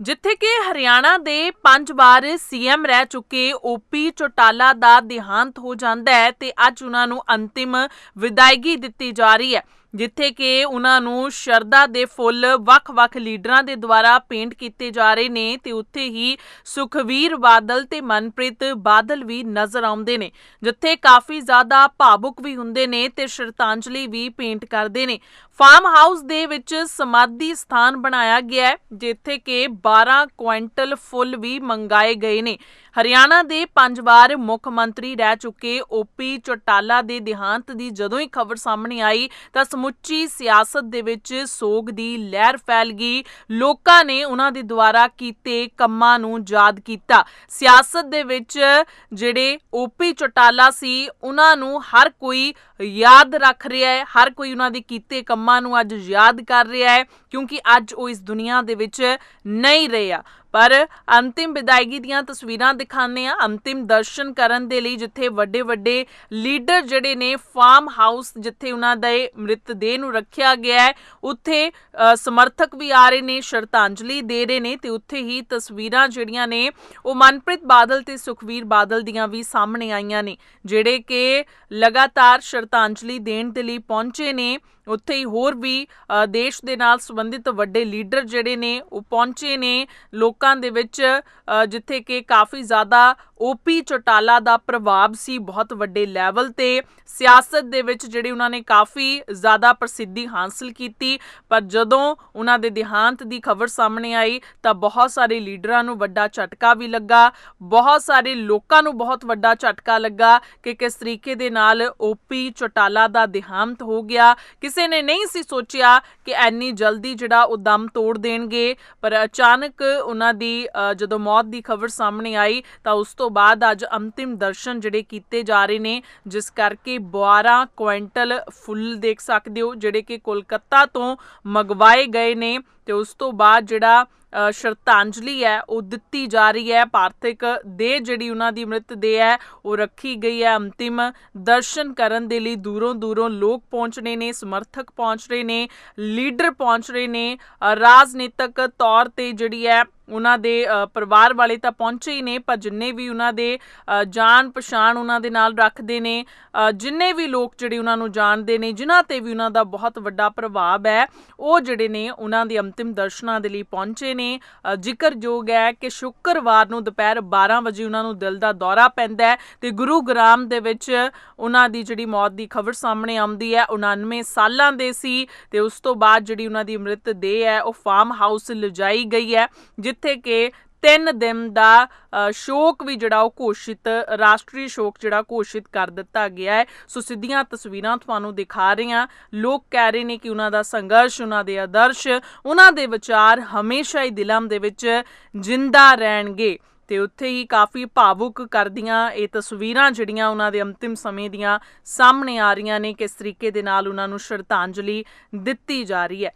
ਜਿੱਥੇ ਕਿ ਹਰਿਆਣਾ ਦੇ ਪੰਜ ਵਾਰ ਸੀਐਮ ਰਹਿ ਚੁੱਕੇ ਓਪੀ ਚੋਟਾਲਾ ਦਾ ਦੇਹਾਂਤ ਹੋ ਜਾਂਦਾ ਹੈ ਤੇ ਅੱਜ ਉਹਨਾਂ ਨੂੰ ਅੰਤਿਮ ਵਿਦਾਇਗੀ ਦਿੱਤੀ ਜਾ ਰਹੀ ਹੈ। ਜਿੱਥੇ ਕਿ ਉਹਨਾਂ ਨੂੰ ਸ਼ਰਧਾ ਦੇ ਫੁੱਲ ਵੱਖ-ਵੱਖ ਲੀਡਰਾਂ ਦੇ ਦੁਆਰਾ ਪੇਂਟ ਕੀਤੇ ਜਾ ਰਹੇ ਨੇ ਤੇ ਉੱਥੇ ਹੀ ਸੁਖਵੀਰ ਬਾਦਲ ਤੇ ਮਨਪ੍ਰੀਤ ਬਾਦਲ ਵੀ ਨਜ਼ਰ ਆਉਂਦੇ ਨੇ, ਜਿੱਥੇ ਕਾਫੀ ਜ਼ਿਆਦਾ ਭਾਵੁਕ ਵੀ ਹੁੰਦੇ ਨੇ ਤੇ ਸ਼ਰਧਾਂਜਲੀ ਵੀ ਪੇਂਟ ਕਰਦੇ ਨੇ। ਫਾਰਮ ਹਾਊਸ ਦੇ ਵਿੱਚ ਸਮਾਧੀ ਸਥਾਨ ਬਣਾਇਆ ਗਿਆ ਹੈ, ਜਿੱਥੇ ਕਿ 12 ਕੁਇੰਟਲ ਫੁੱਲ ਵੀ ਮੰਗਾਏ ਗਏ ਨੇ। ਹਰਿਆਣਾ ਦੇ ਪੰਜ ਵਾਰ ਮੁੱਖ ਮੰਤਰੀ ਰਹਿ ਚੁੱਕੇ ਓਪੀ ਚੋਟਾਲਾ ਦੇ ਦੇਹਾਂਤ ਦੀ ਜਦੋਂ ਹੀ ਖਬਰ ਸਾਹਮਣੇ ਆਈ ਤਾਂ ਸਮੁੱਚੀ ਸਿਆਸਤ ਦੇ ਵਿੱਚ ਸੋਗ ਦੀ ਲਹਿਰ ਫੈਲ ਗਈ। ਲੋਕਾਂ ਨੇ ਉਹਨਾਂ ਦੇ ਦੁਆਰਾ ਕੀਤੇ ਕੰਮਾਂ ਨੂੰ ਯਾਦ ਕੀਤਾ। ਸਿਆਸਤ ਦੇ ਵਿੱਚ ਜਿਹੜੇ ਓਪੀ ਚੋਟਾਲਾ ਸੀ, ਉਹਨਾਂ ਨੂੰ ਹਰ ਕੋਈ ਯਾਦ ਰੱਖ ਰਿਹਾ ਹੈ, ਹਰ ਕੋਈ ਉਹਨਾਂ ਦੇ ਕੀਤੇ ਕੰਮਾਂ ਨੂੰ ਅੱਜ ਯਾਦ ਕਰ ਰਿਹਾ ਹੈ, ਕਿਉਂਕਿ ਅੱਜ ਉਹ ਇਸ ਦੁਨੀਆ ਦੇ ਵਿੱਚ ਨਹੀਂ ਰਿਹਾ। ਪਰ ਅੰਤਿਮ ਵਿਦਾਇਗੀ ਦੀਆਂ ਤਸਵੀਰਾਂ ਦਿਖਾਉਂਦੇ ਆ ਅੰਤਿਮ ਦਰਸ਼ਨ ਕਰਨ ਦੇ ਲਈ ਜਿੱਥੇ ਵੱਡੇ ਵੱਡੇ ਲੀਡਰ ਜਿਹੜੇ ਨੇ ਫਾਰਮ ਹਾਊਸ ਜਿੱਥੇ ਉਹਨਾਂ ਦੇ ਮ੍ਰਿਤਦੇਹ ਨੂੰ ਰੱਖਿਆ ਗਿਆ ਹੈ, ਉੱਥੇ ਸਮਰਥਕ ਵੀ ਆ ਰਹੇ ਨੇ, ਸ਼ਰਧਾਂਜਲੀ ਦੇ ਰਹੇ ਨੇ ਤੇ ਉੱਥੇ ਹੀ ਤਸਵੀਰਾਂ ਜਿਹੜੀਆਂ ਨੇ, ਉਹ ਮਨਪ੍ਰੀਤ ਬਾਦਲ ਤੇ ਸੁਖਵੀਰ ਬਾਦਲ ਦੀਆਂ ਵੀ ਸਾਹਮਣੇ ਆਈਆਂ ਨੇ, ਜਿਹੜੇ ਕਿ ਲਗਾਤਾਰ ਸ਼ਰਧਾਂਜਲੀ ਦੇਣ ਦੇ ਲਈ ਪਹੁੰਚੇ ਨੇ। ਉੱਥੇ ਹੀ ਹੋਰ ਵੀ ਦੇਸ਼ ਦੇ ਨਾਲ ਸੰਬੰਧਿਤ ਵੱਡੇ ਲੀਡਰ ਜਿਹੜੇ ਨੇ, ਉਹ ਪਹੁੰਚੇ ਨੇ ਲੋਕਾਂ ਦੇ ਵਿੱਚ ਜਿੱਥੇ ਕਿ ਕਾਫੀ ਜ਼ਿਆਦਾ ਓਪੀ ਚੋਟਾਲਾ ਦਾ ਪ੍ਰਭਾਵ ਸੀ ਬਹੁਤ ਵੱਡੇ ਲੈਵਲ ਤੇ। ਸਿਆਸਤ ਦੇ ਵਿੱਚ ਜਿਹੜੇ ਉਹਨਾਂ ਨੇ ਕਾਫੀ ਜ਼ਿਆਦਾ ਪ੍ਰਸਿੱਧੀ ਹਾਸਲ ਕੀਤੀ, ਪਰ ਜਦੋਂ ਉਹਨਾਂ ਦੇ ਦੇਹਾਂਤ ਦੀ ਖਬਰ ਸਾਹਮਣੇ ਆਈ, ਤਾਂ ਬਹੁਤ ਸਾਰੇ ਲੀਡਰਾਂ ਨੂੰ ਵੱਡਾ ਝਟਕਾ ਵੀ ਲੱਗਾ, ਬਹੁਤ ਸਾਰੇ ਲੋਕਾਂ ਨੂੰ ਬਹੁਤ ਵੱਡਾ ਝਟਕਾ ਲੱਗਾ ਕਿ ਕਿਸ ਤਰੀਕੇ ਦੇ ਨਾਲ ਓਪੀ ਚੋਟਾਲਾ ਦਾ ਦੇਹਾਂਤ ਹੋ ਗਿਆ। ਕਿਸੇ ਨੇ ਨਹੀਂ ਸੀ ਸੋਚਿਆ ਕਿ ਐਨੀ ਜਲਦੀ ਜਿਹੜਾ ਉਹ ਦਮ ਤੋੜ ਦੇਣਗੇ, ਪਰ ਅਚਾਨਕ ਉਹਨਾਂ ਦੀ ਜਦੋਂ ਮੌਤ ਦੀ ਖਬਰ ਸਾਹਮਣੇ ਆਈ, ਤਾਂ ਉਸ ਤੋਂ ਬਾਅਦ ਅੱਜ ਅੰਤਿਮ ਦਰਸ਼ਨ ਜਿਹੜੇ ਕੀਤੇ ਜਾ ਰਹੇ ਨੇ, ਜਿਸ ਕਰਕੇ 12 ਕੁਇੰਟਲ ਫੁੱਲ ਦੇਖ ਸਕਦੇ ਹੋ, ਜਿਹੜੇ ਕਿ ਕੋਲਕਾਤਾ ਤੋਂ ਮੰਗਵਾਏ ਗਏ ਨੇ। ਤੇ ਉਸ ਤੋਂ ਬਾਅਦ ਜਿਹੜਾ ਅ, ਸ਼ਰਧਾਂਜਲੀ ਹੈ ਉਹ ਦਿੱਤੀ ਜਾ ਰਹੀ ਹੈ। ਪਾਰਥਿਕ ਦੇ ਜਿਹੜੀ ਉਹਨਾਂ ਦੀ ਮ੍ਰਿਤ ਦੇ ਹੈ ਉਹ ਰੱਖੀ ਗਈ ਹੈ। ਅੰਤਿਮ ਦਰਸ਼ਨ ਕਰਨ ਦੇ ਲਈ ਦੂਰੋਂ ਦੂਰੋਂ ਲੋਕ ਪਹੁੰਚ ਰਹੇ ਨੇ ਸਮਰਥਕ ਪਹੁੰਚ ਰਹੇ ਨੇ ਲੀਡਰ ਪਹੁੰਚ ਰਹੇ ਨੇ। ਰਾਜਨੀਤਿਕ ਤੌਰ ਤੇ ਜਿਹੜੀ ਹੈ ਉਹਨਾਂ ਦੇ ਪਰਿਵਾਰ ਵਾਲੇ ਤਾਂ ਪਹੁੰਚੇ ਹੀ ਨੇ, ਪਰ ਜਿੰਨੇ ਵੀ ਉਹਨਾਂ ਦੇ ਜਾਣ ਪਛਾਣ ਉਹਨਾਂ ਦੇ ਨਾਲ ਰੱਖਦੇ ਨੇ ਜਿੰਨੇ ਵੀ ਲੋਕ ਜਿਹੜੇ ਉਹਨਾਂ ਨੂੰ ਜਾਣਦੇ ਨੇ, ਜਿਨ੍ਹਾਂ ਤੇ ਵੀ ਉਹਨਾਂ ਦਾ ਬਹੁਤ ਵੱਡਾ ਪ੍ਰਭਾਵ ਹੈ, ਉਹ ਜਿਹੜੇ ਨੇ ਉਹਨਾਂ ਦੇ ਅੰਤਿਮ ਦਰਸ਼ਨਾਂ ਦੇ ਲਈ ਪਹੁੰਚੇ ਨੇ। ਜ਼ਿਕਰਯੋਗ ਹੈ ਕਿ ਸ਼ੁੱਕਰਵਾਰ ਨੂੰ ਦੁਪਹਿਰ 12 ਵਜੇ ਉਹਨਾਂ ਨੂੰ ਦਿਲ ਦਾ ਦੌਰਾ ਪੈਂਦਾ ਹੈ ਤੇ ਗੁਰੂਗ੍ਰਾਮ ਦੇ ਵਿੱਚ ਉਹਨਾਂ ਦੀ ਜਿਹੜੀ ਮੌਤ ਦੀ ਖਬਰ ਸਾਹਮਣੇ ਆਉਂਦੀ ਹੈ 99 ਸਾਲਾਂ ਦੇ ਸੀ ਤੇ ਉਸ ਤੋਂ ਬਾਅਦ ਜਿਹੜੀ ਉਹਨਾਂ ਦੀ ਮ੍ਰਿਤ ਦੇਹ ਹੈ, ਉਹ ਫਾਰਮ ਹਾਊਸ ਲਿਜਾਈ ਗਈ ਹੈ ਜਿੱਥੇ ਕਿ ਤਿੰਨ ਦਿਨ ਦਾ ਅ, ਸ਼ੋਕ ਵੀ ਜਿਹੜਾ ਉਹ ਘੋਸ਼ਿਤ ਰਾਸ਼ਟਰੀ ਸ਼ੋਕ ਜਿਹੜਾ ਘੋਸ਼ਿਤ ਕਰ ਦਿੱਤਾ ਗਿਆ ਹੈ। ਸੋ ਸਿੱਧੀਆਂ ਤਸਵੀਰਾਂ ਤੁਹਾਨੂੰ ਦਿਖਾ ਰਹੇ ਹਾਂ। ਲੋਕ ਕਹਿ ਰਹੇ ਨੇ ਕਿ ਉਹਨਾਂ ਦਾ ਸੰਘਰਸ਼ ਉਹਨਾਂ ਦੇ ਆਦਰਸ਼ ਉਹਨਾਂ ਦੇ ਵਿਚਾਰ ਹਮੇਸ਼ਾ ਹੀ ਦਿਲਾਂ ਦੇ ਵਿੱਚ ਜਿੰਦਾ ਰਹਿਣਗੇ। ਤੇ ਉੱਥੇ ਹੀ ਕਾਫੀ ਭਾਵੁਕ ਕਰਦੀਆਂ ਇਹ ਤਸਵੀਰਾਂ ਜਿਹੜੀਆਂ ਉਹਨਾਂ ਦੇ ਅੰਤਿਮ ਸਮੇਂ ਦੀਆਂ ਸਾਹਮਣੇ ਆ ਰਹੀਆਂ ਨੇ ਕਿਸ ਤਰੀਕੇ ਦੇ ਨਾਲ ਉਹਨਾਂ ਨੂੰ ਸ਼ਰਧਾਂਜਲੀ ਦਿੱਤੀ ਜਾ ਰਹੀ ਹੈ।